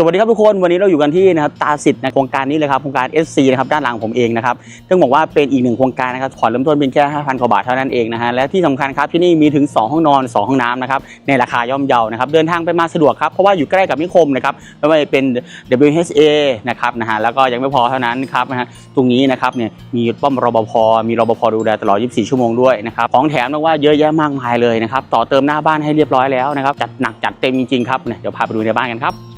สวัสดีครับทุกคนวันนี้เราอยู่กันที่นะครับตาสิทธิ์ในโครงการนี้เลยครับโครงการ SC นะครับด้านหลังผมเองนะครับซึ่งบอกว่าเป็นอีกหนึ่งโครงการนะครับผ่อนเริ่มต้นเป็นแค่ 5,000กว่าบาทเท่านั้นเองนะฮะและที่สำคัญครับที่นี่มีถึง 2 ห้องนอน 2 ห้องน้ำนะครับในราคาย่อมเยานะครับเดินทางไปมาสะดวกครับเพราะว่าอยู่ใกล้กับนิคมนะครับไม่ว่าจะเป็น WHA นะครับนะฮะแล้วก็ยังไม่พอเท่านั้นครับนะฮะตรงนี้นะครับเนี่ยมีป้อมรปภมีรปภดูแลตลอด 24 ชั่วโมงด้วยนะครับของแถมนะว่าเยอะแยะมากมายเลยนะครับต่อเติมหน้าบ้านให้เรียบร้อยแล้วนะครับจัดหนักจัดเต็มจริงๆครับเดี๋ยวพาไปดูในบ้านกันครับ